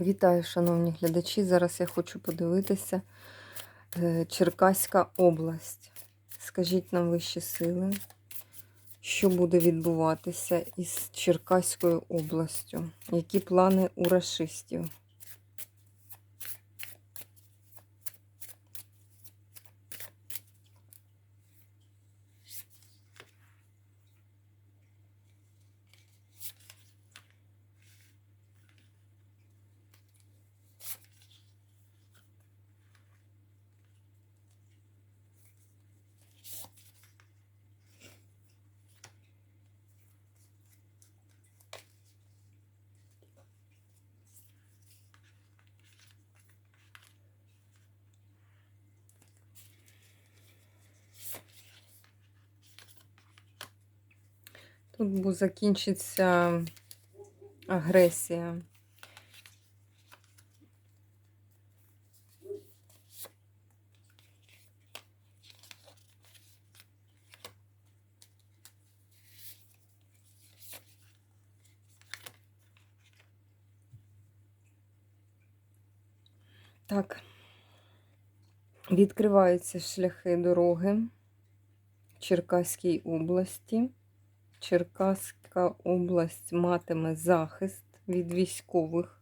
Вітаю, шановні глядачі. Зараз я хочу подивитися е, Черкаська область. Скажіть нам вищі сили, що буде відбуватися із Черкаською областю? Які плани у рашистів? Тут закінчиться агресія. Так, відкриваються шляхи дороги в Черкаській області. Черкаська область матиме захист від військових,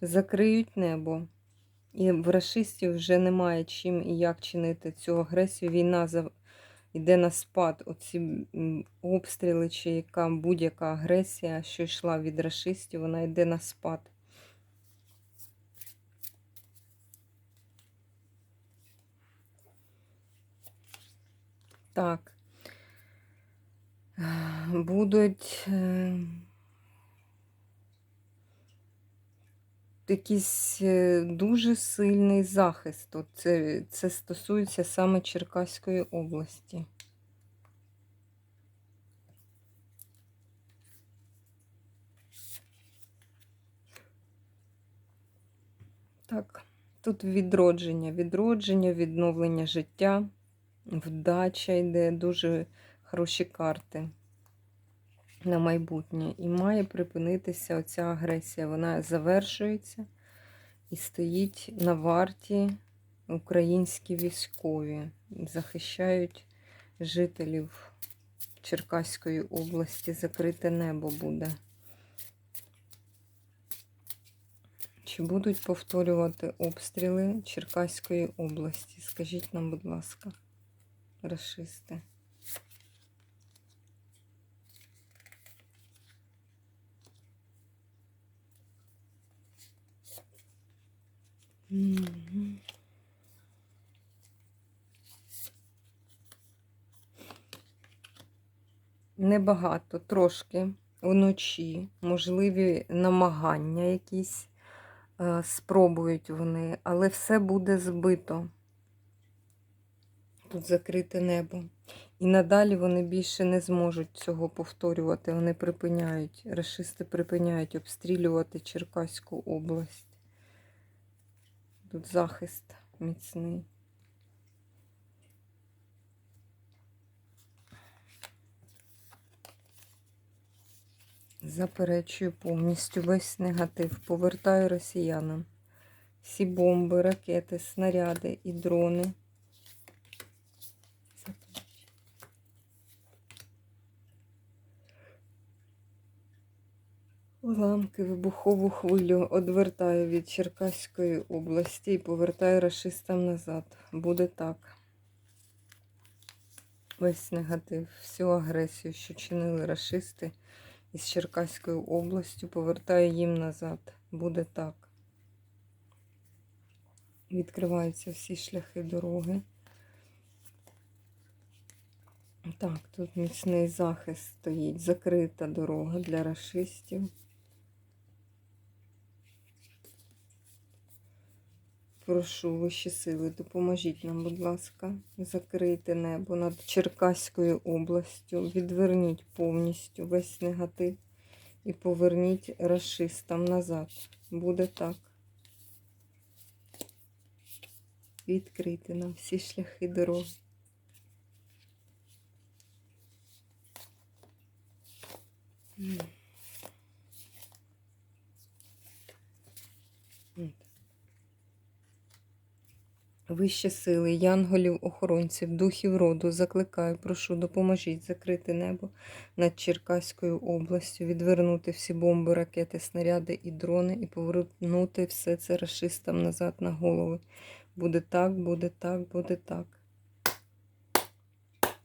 закриють небо. І в рашистів вже немає чим і як чинити цю агресію. Війна за- йде на спад. Оці обстріли, чи яка будь-яка агресія, що йшла від рашистів, вона йде на спад. Так. Будуть е, якийсь е, дуже сильний захист. Це, це стосується саме Черкаської області. Так, тут відродження, відродження, відновлення життя, вдача йде, дуже хороші карти на майбутнє. І має припинитися оця агресія. Вона завершується і стоїть на варті українські військові. Захищають жителів Черкаської області. Закрите небо буде. Чи будуть повторювати обстріли Черкаської області? Скажіть нам, будь ласка, расисти. Небагато, трошки вночі, можливі намагання якісь е, спробують вони, але все буде збито. Тут закрите небо. І надалі вони більше не зможуть цього повторювати. Вони припиняють, расисти припиняють обстрілювати Черкаську область. Тут захист міцний. Заперечую повністю весь негатив. Повертаю росіянам. Всі бомби, ракети, снаряди і дрони. Уламки, вибухову хвилю одвертаю від Черкаської області і повертаю расистам назад. Буде так. Весь негатив, всю агресію, що чинили расисти із Черкаською областю, повертаю їм назад. Буде так. Відкриваються всі шляхи дороги. Так, тут міцний захист стоїть, закрита дорога для расистів. Прошу вищі сили, допоможіть нам, будь ласка, закрити небо над Черкаською областю. Відверніть повністю весь негатив і поверніть расистам назад. Буде так. Відкрити нам всі шляхи дороги. М. От. Вищі сили, янголів, охоронців, духів роду, закликаю, прошу, допоможіть закрити небо над Черкаською областю, відвернути всі бомби, ракети, снаряди і дрони і повернути все це рашистам назад на голови. Буде так, буде так, буде так.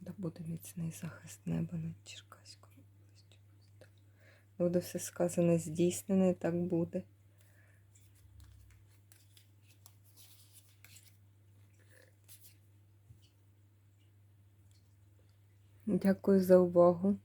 Да буде міцний захист неба над Черкаською областю. Буде все сказане, здійснене, так буде. Дякую за увагу.